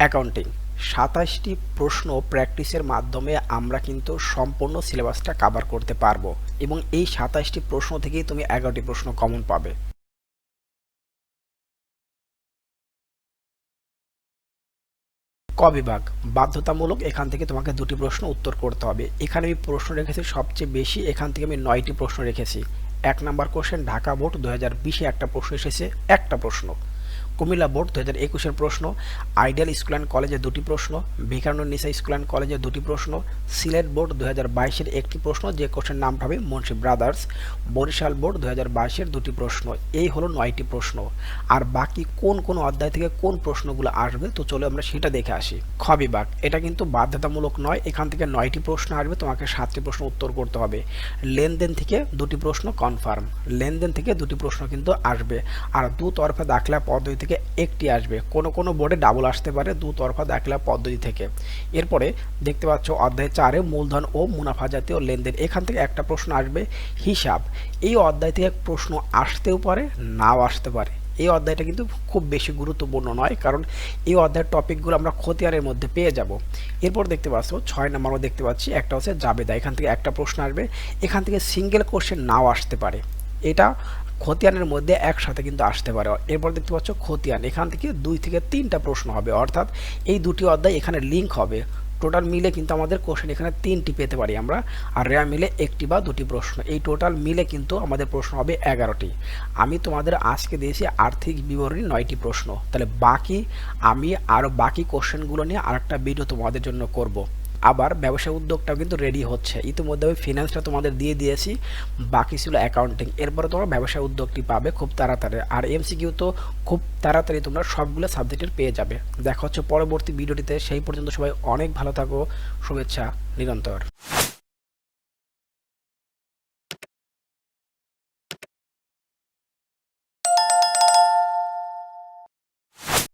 Accounting সাতাশটি প্রশ্ন প্র্যাকটিসের মাধ্যমে আমরা কিন্তু সম্পূর্ণ সিলেবাসটা কাভার করতে পারব এবং এই সাতাশটি প্রশ্ন থেকেই তুমি এগারোটি প্রশ্ন কমন পাবে। ক বিভাগ। বাধ্যতামূলক এখান থেকে তোমাকে দুটি প্রশ্ন উত্তর করতে হবে। এখানে আমি প্রশ্ন রেখেছি সবচেয়ে বেশি, এখান থেকে আমি নয়টি প্রশ্ন রেখেছি। এক নাম্বার কোশ্চেন ঢাকা বোর্ড দু হাজার বিশে একটা প্রশ্ন এসেছে, একটা প্রশ্ন। কুমিল্লা বোর্ড দু হাজার একুশের প্রশ্ন, আইডিয়াল স্কুল অ্যান্ড কলেজে দুটি প্রশ্ন ভিকারুন্নিসা স্কুল অ্যান্ড কলেজে দুটি প্রশ্ন, সিলেট বোর্ড দু হাজার বাইশের একটি প্রশ্ন, যে কোশ্চেন নামটা হবে মুন্সি ব্রাদার্স। বরিশাল বোর্ড দু হাজার বাইশের দুটি প্রশ্ন, এই হলো নয়টি প্রশ্ন। আর বাকি কোন কোন অধ্যায় থেকে কোন প্রশ্নগুলো আসবে, তো চলো আমরা সেটা দেখে আসি। খ বিভাগ, এটা কিন্তু বাধ্যতামূলক নয়, এখান থেকে নয়টি প্রশ্ন আসবে, তোমাকে সাতটি প্রশ্ন উত্তর করতে হবে। লেনদেন থেকে দুটি প্রশ্ন কনফার্ম, লেনদেন থেকে দুটি প্রশ্ন কিন্তু আসবে। আর দু তরফা দাখলা পদ্ধতি থেকে একটি আসবে। কোনো কোনো বোর্ডে ডাবল আসতে পারে দু তরফা দাখলা পদ্ধতি থেকে। এরপরে দেখতে পাচ্ছ অধ্যায় চারে মূলধন ও মুনাফা জাতীয় লেনদেন। এখান থেকে একটা প্রশ্ন আসবে, হিসাব। এই অধ্যায় থেকে প্রশ্ন আসতেও পারে, নাও আসতে পারে। এই অধ্যায়টা কিন্তু খুব বেশি গুরুত্বপূর্ণ নয়, কারণ এই অধ্যায়ের টপিকগুলো আমরা খতিয়ানের মধ্যে পেয়ে যাব। এরপর দেখতে পাচ্ছ, ছয় নম্বরও দেখতে পাচ্ছি, একটা হচ্ছে জাবেদা। এখান থেকে একটা প্রশ্ন আসবে, এখান থেকে সিঙ্গেল কোশ্চেন নাও আসতে পারে। এটা খতিয়ানের মধ্যে একসাথে কিন্তু আসতে পারে। এরপর দেখতে পাচ্ছ খতিয়ান। এখান থেকে দুই থেকে তিনটা প্রশ্ন হবে। অর্থাৎ এই দুটি অধ্যায় এখানে লিঙ্ক হবে। টোটাল মিলে কিন্তু আমাদের কোশ্চেন এখানে তিনটি পেতে পারি আমরা। আর রেয়া মিলে একটি বা দুটি প্রশ্ন। এই টোটাল মিলে কিন্তু আমাদের প্রশ্ন হবে এগারোটি। আমি তোমাদের আজকে দিয়েছি আর্থিক বিবরণী নয়টি প্রশ্ন। তাহলে বাকি আমি আরও বাকি কোশ্চেনগুলো নিয়ে আরেকটা ভিডিও তোমাদের জন্য করব। আবার ব্যবসা উদ্যোগটাও কিন্তু রেডি হচ্ছে। ইতিমধ্যে আমি ফিনান্সটা তোমাদের দিয়ে দিয়েছি, বাকি ছিল অ্যাকাউন্টিং এরপরে তোমরা ব্যবসা উদ্যোগটি পাবে খুব তাড়াতাড়ি। আর এমসিকিউ তো খুব তাড়াতাড়ি তোমরা সবগুলো সাবজেক্টের পেয়ে যাবে। দেখা হচ্ছে পরবর্তী ভিডিওটিতে সেই পর্যন্ত সবাই অনেক ভালো থাকো। শুভেচ্ছা, নিরন্তর।